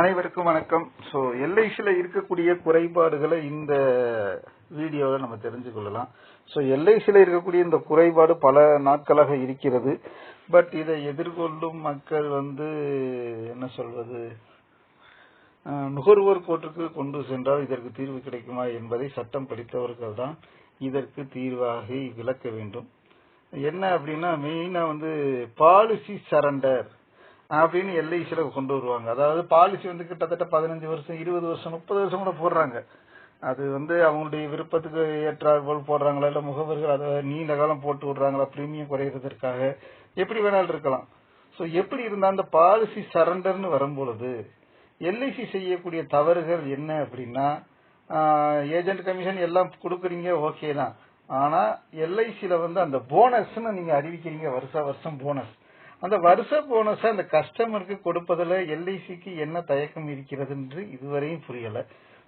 அனைவருக்கும் வணக்கம். ஸோ எல்ஐசியில் இருக்கக்கூடிய குறைபாடுகளை இந்த வீடியோவில் நம்ம தெரிஞ்சு கொள்ளலாம் ஸோ எல்ஐசியில் இருக்கக்கூடிய இந்த குறைபாடு பல நாட்களாக இருக்கிறது. பட் இதை எதிர்கொள்ளும் மக்கள் வந்து என்ன சொல்வது நுகர்வோர் கோர்ட்டுக்கு கொண்டு சென்றால் இதற்கு தீர்வு கிடைக்குமா என்பதை சட்டம் படித்தவர்கள் தான் இதற்கு தீர்வாக விளக்க வேண்டும். என்ன அப்படின்னா மெயினாக வந்து பாலிசி சரண்டர் அப்படின்னு எல்ஐசியில கொண்டு வருவாங்க. அதாவது பாலிசி வந்து கிட்டத்தட்ட பதினஞ்சு வருஷம் இருபது வருஷம் முப்பது வருஷம் கூட போடுறாங்க. அது வந்து அவங்களுடைய விருப்பத்துக்கு ஏற்றாற் போல் போடுறாங்களா இல்ல முகவர்கள் அதை நீண்ட காலம் போட்டு விடுறாங்களா பிரீமியம் குறைகிறதுக்காக எப்படி வேணாலும் இருக்கலாம். ஸோ எப்படி இருந்தால் அந்த பாலிசி சரண்டர்னு வரும்பொழுது எல்ஐசி செய்யக்கூடிய தவறுகள் என்ன அப்படின்னா ஏஜென்ட் கமிஷன் எல்லாம் கொடுக்குறீங்க ஓகே தான். ஆனா எல்ஐசியில் வந்து அந்த போனஸ்ன்னு நீங்க அறிவிக்கிறீங்க வருஷ வருஷம் போனஸ் அந்த வருஷ போனஸை அந்த கஸ்டமருக்கு கொடுப்பதில் எல்ஐசிக்கு என்ன தயக்கம் இருக்கிறது என்று இதுவரையும் புரியலை.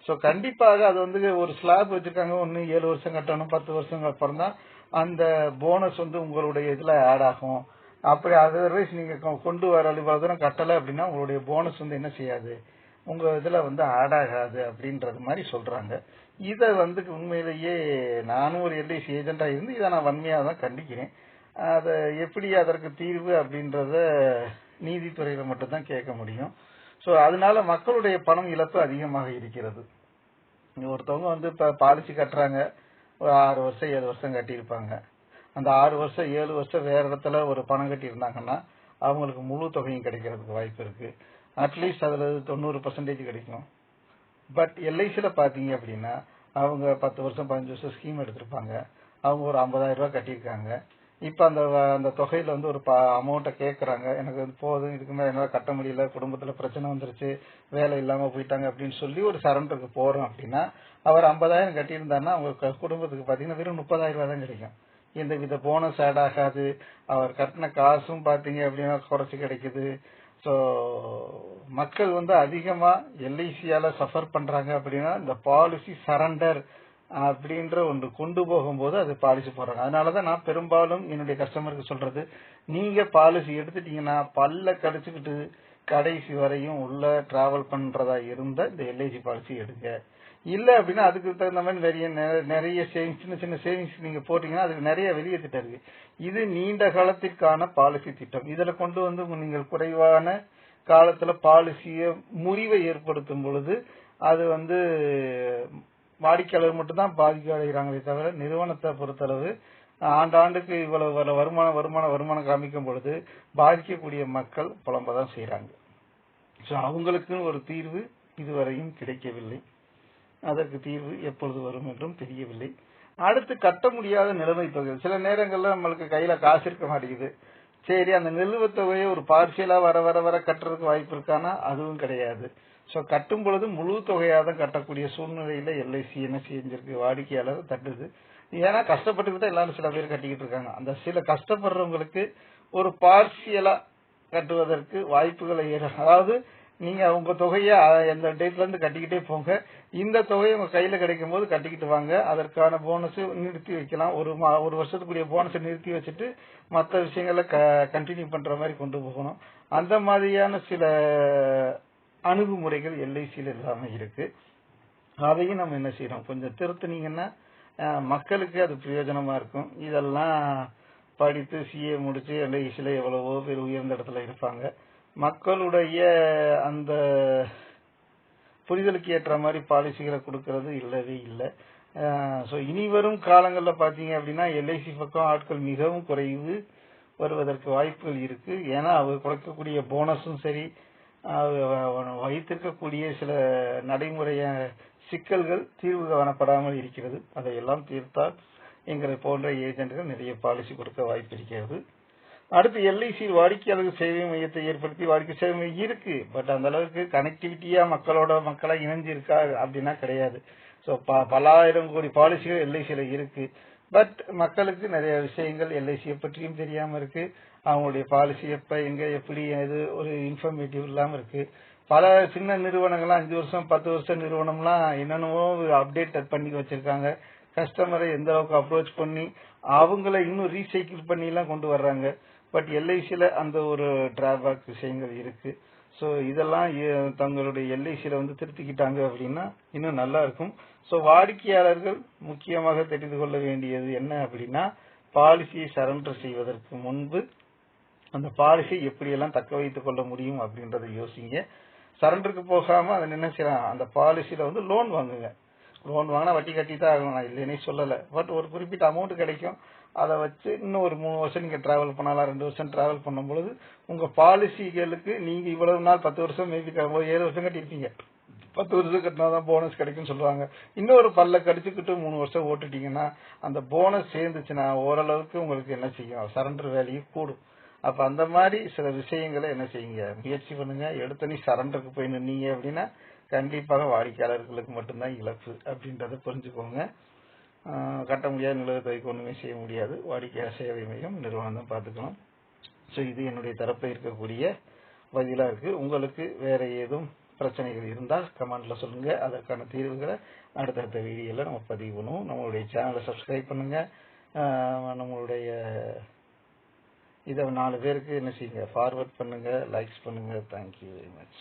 ஸோ கண்டிப்பாக அது வந்து ஒரு ஸ்லாப் வச்சுருக்காங்க. ஒன்று ஏழு வருஷம் கட்டணும் பத்து வருஷம் அப்புறம் தான் அந்த போனஸ் வந்து உங்களுடைய இதில் ஆட் ஆகும். அப்படி அதர்வைஸ் நீங்கள் கொ- கொண்டு வர இவ்வளோ தூரம் கட்டலை அப்படின்னா உங்களுடைய போனஸ் வந்து என்ன செய்யாது? உங்கள் இதில் வந்து ஆட் ஆகாது அப்படின்றது மாதிரி சொல்கிறாங்க இதை வந்து உண்மையிலேயே நானும் ஒரு எல்ஐசி ஏஜெண்டாக இருந்து இதை நான் வன்மையாக தான் கண்டிக்கிறேன். அதை எப்படி அதற்கு தீர்வு அப்படின்றத நீதித்துறையில மட்டும்தான் கேட்க முடியும். ஸோ அதனால மக்களுடைய பணம் இழப்பு அதிகமாக இருக்கிறது. ஒருத்தவங்க வந்து இப்போ பாலிசி கட்டுறாங்க. ஒரு ஆறு வருஷம் ஏழு வருஷம் கட்டியிருப்பாங்க. அந்த ஆறு வருஷம் ஏழு வருஷம் வேற இடத்துல ஒரு பணம் கட்டியிருந்தாங்கன்னா அவங்களுக்கு முழு தொகையும் கிடைக்கிறதுக்கு வாய்ப்பு இருக்கு. அட்லீஸ்ட் அதில் தொண்ணூறு பர்சன்டேஜ் கிடைக்கும். பட் எல்ஐசியில் பார்த்தீங்க அப்படின்னா அவங்க பத்து வருஷம் பதினஞ்சு வருஷம் ஸ்கீம் எடுத்திருப்பாங்க. அவங்க ஒரு ஐம்பதாயிரம் ரூபா கட்டியிருக்காங்க. இப்போ அந்த வ- அந்த தொகையில வந்து ஒரு அமௌண்ட்டை கேட்குறாங்க எனக்கு வந்து போதும் இதுக்கு மேலே என்னால் கட்ட முடியல குடும்பத்தில் பிரச்சனை வந்துருச்சு வேலை இல்லாமல் போயிட்டாங்க அப்படின்னு சொல்லி ஒரு சரண்டருக்கு போகிறோம் அப்படின்னா அவர் ஐம்பதாயிரம் கட்டியிருந்தாருன்னா அவங்க குடும்பத்துக்கு பார்த்தீங்கன்னா வெறும் முப்பதாயிரம் ரூபாய் தான் கிடைக்கும். எந்த வித போனஸ் ஆட் ஆகாது. அவர் கட்டின காசும் பார்த்தீங்க அப்படின்னா குறைச்சி கிடைக்குது. ஸோ மக்கள் வந்து அதிகமாக எல்ஐசியால் சஃபர் பண்ணுறாங்க அப்படின்னா இந்த பாலிசி சரண்டர் அப்படின்ற ஒன்று கொண்டு போகும்போது அது பாலிசி போடுறாங்க. அதனாலதான் நான் பெரும்பாலும் என்னுடைய கஸ்டமருக்கு சொல்றது நீங்க பாலிசி எடுத்துட்டீங்கன்னா பல்ல கடிச்சுக்கிட்டு கடைசி வரையும் உள்ள டிராவல் பண்றதா இருந்தா இந்த எல்ஐசி பாலிசி எடுங்க. இல்ல அப்படின்னா அதுக்கு தகுந்த மாதிரி நிறைய நிறைய சேவிங்ஸ் சின்ன சின்ன சேவிங்ஸ் நீங்க போட்டீங்கன்னா அதுக்கு நிறைய வெளியே திட்டம் இருக்கு. இது நீண்ட காலத்திற்கான பாலிசி திட்டம். இதுல கொண்டு வந்து நீங்கள் குறைவான காலத்துல பாலிசிய முறிவை ஏற்படுத்தும் பொழுது அது வந்து வாடிக்கையாளர் மட்டும்தான் பாதிக்க அடைகிறாங்களே தவிர நிறுவனத்தை பொறுத்தளவு ஆண்டாண்டுக்கு இவ்வளவு வர- வருமானம் வருமானம் வருமானம் காமிக்கும் பொழுது பாதிக்கக்கூடிய மக்கள் புலம்ப தான் செய்கிறாங்க ஸோ அவங்களுக்குன்னு ஒரு தீர்வு இதுவரையும் கிடைக்கவில்லை. அதற்கு தீர்வு எப்பொழுது வரும் என்றும் தெரியவில்லை. அடுத்து கட்ட முடியாத நிலைமை தொகை சில நேரங்களில் நம்மளுக்கு கையில் காசு இருக்க மாட்டேங்குது. சரி அந்த நிலுவைத் தொகையை ஒரு பார்சியலாக வர வர வர கட்டுறதுக்கு வாய்ப்பு இருக்கானா? அதுவும் கிடையாது. ஸோ கட்டும் பொழுது முழு தொகையாக தான் கட்டக்கூடிய சூழ்நிலையில் எல்ஐசி என்ன செஞ்சிருக்கு? வாடிக்கையாளர் தட்டுது. ஏன்னா கஷ்டப்பட்டுக்கிட்டு தான் எல்லாரும் சில பேர் கட்டிக்கிட்டு இருக்காங்க. அந்த சில கஷ்டப்படுறவங்களுக்கு ஒரு பார்சியலா கட்டுவதற்கு வாய்ப்புகளை அதாவது நீங்க உங்க தொகையை எந்த டேட்ல இருந்து கட்டிக்கிட்டே போங்க. இந்த தொகை உங்க கையில கிடைக்கும் போது கட்டிக்கிட்டு வாங்க. அதற்கான போனஸ் நிறுத்தி வைக்கலாம். ஒரு மா- ஒரு வருஷத்துக்குரிய போனஸை நிறுத்தி வச்சுட்டு மற்ற விஷயங்களை கண்டினியூ பண்ற மாதிரி கொண்டு போகணும். அந்த மாதிரியான சில அணுகுமுறைகள் எல்ஐசியில் இல்லாமல் இருக்கு. அதையும் நம்ம என்ன செய்யறோம்? கொஞ்சம் திருத்தினீங்கன்னா மக்களுக்கு அது பிரயோஜனமா இருக்கும். இதெல்லாம் படித்து சிஏ முடிச்சு எல்ஐசியில் எவ்வளவோ பேர் உயர்ந்த இடத்துல இருப்பாங்க. மக்களுடைய அந்த புரிதலுக்கு ஏற்ற மாதிரி பாலிசிகளை கொடுக்கறது இல்லவே இல்லை. ஸோ இனி வரும் காலங்களில் பார்த்தீங்க அப்படின்னா எல்ஐசி பக்கம் ஆட்கள் மிகவும் குறைவு வருவதற்கு வாய்ப்புகள் இருக்கு. ஏன்னா அவர் கொடுக்கக்கூடிய போனஸும் சரி வைத்திருக்கக்கூடிய சில நடைமுறைய சிக்கல்கள் தீர்வு காணப்படாமல் இருக்கிறது. அதையெல்லாம் தீர்த்தால் எங்களை போன்ற ஏஜென்ட்கள் நிறைய பாலிசி கொடுக்க வாய்ப்பு இருக்கிறது. அடுத்து எல்ஐசி வாடிக்கையாளர் சேவை மையத்தை ஏற்படுத்தி வாடிக்கை சேவை மையம் இருக்கு. பட் அந்த அளவுக்கு கனெக்டிவிட்டியா மக்களோட மக்களா இணைஞ்சு இருக்கா அப்படின்னா கிடையாது. சோ பல்லாயிரம் கோடி பாலிசிகள் எல்ஐசியில இருக்கு. பட் மக்களுக்கு நிறைய விஷயங்கள் எல்ஐசியை பற்றியும் தெரியாம இருக்கு. அவங்களுடைய பாலிசி எப்ப எங்க எப்படி எது ஒரு இன்ஃபர்மேட்டிவ் இல்லாம இருக்கு. பல சின்ன நிறுவனங்கள்லாம் அஞ்சு வருஷம் பத்து வருஷம் நிறுவனம்லாம் என்னென்னவோ அப்டேட் பண்ணி வச்சிருக்காங்க. கஸ்டமரை எந்த அளவுக்கு அப்ரோச் பண்ணி அவங்கள இன்னும் ரீசைக்கிள் பண்ணி எல்லாம் கொண்டு வர்றாங்க. பட் எல்ஐசியில அந்த ஒரு டிராபேக் விஷயங்கள் இருக்கு. ஸோ இதெல்லாம் தங்களுடைய எல்ஐசியில் வந்து திருத்திக்கிட்டாங்க அப்படின்னா இன்னும் நல்லா இருக்கும். ஸோ வாடிக்கையாளர்கள் முக்கியமாக தெரிந்து கொள்ள வேண்டியது என்ன அப்படின்னா பாலிசியை சரண்டர் செய்வதற்கு முன்பு அந்த பாலிசி எப்படியெல்லாம் தக்க வைத்துக் கொள்ள முடியும் அப்படின்றத யோசிங்க. சரண்டருக்கு போகாம அதை என்ன செய்யலாம்? அந்த பாலிசியில வந்து லோன் வாங்குங்க. லோன் வாங்கினா வட்டி கட்டி தான் ஆகணும். நான் இல்லைன்னே சொல்லலை. பட் ஒரு குறிப்பிட்ட அமௌண்ட் கிடைக்கும். அதை வச்சு இன்னும் ஒரு மூணு வருஷம் நீங்கள் ட்ராவல் பண்ணலாம் ரெண்டு வருஷம் ட்ராவல் பண்ணும்பொழுது உங்கள் பாலிசிகளுக்கு நீங்கள் இவ்வளவு நாள் பத்து வருஷம் மேபி ஏழு வருஷம் கட்டியிருப்பீங்க. பத்து வருஷம் கட்டினா தான் போனஸ் கிடைக்கும்னு சொல்லுவாங்க. இன்னொரு பல்ல கடிச்சுக்கிட்டு மூணு வருஷம் ஓட்டுட்டீங்கன்னா அந்த போனஸ் சேர்ந்துச்சுன்னா ஓரளவுக்கு உங்களுக்கு என்ன செய்யும்? சரண்டர் வேல்யூ கூடும். அப்ப அந்த மாதிரி சில விஷயங்களை என்ன செய்யுங்க? முயற்சி பண்ணுங்க. எடுத்தனி சரண்டருக்கு போய் நின்னீங்க அப்படின்னா கண்டிப்பாக வாடிக்கையாளர்களுக்கு மட்டும்தான் இழப்பு அப்படின்றத புரிஞ்சுக்கோங்க. கட்ட முடியாத நிலவரத்துக்கு ஒன்றுமே செய்ய முடியாது. வாடிக்கையாளர் சேவை மையம் நிறுவனம் தான் பார்த்துக்கணும். ஸோ இது என்னுடைய தரப்பில் இருக்கக்கூடிய பதிலாக இருக்குது உங்களுக்கு வேறு ஏதும் பிரச்சனைகள் இருந்தால் கமெண்ட்ல சொல்லுங்கள் அதற்கான தீர்வுகளை அடுத்தடுத்த வீடியோவில் நம்ம பதிவு பண்ணுவோம். நம்மளுடைய சேனலை சப்ஸ்கிரைப் பண்ணுங்கள் நம்மளுடைய இதை நாலு பேருக்கு என்ன செய்யுங்க? ஃபார்வர்ட் பண்ணுங்கள் லைக்ஸ் பண்ணுங்கள் தேங்க்யூ வெரி மச்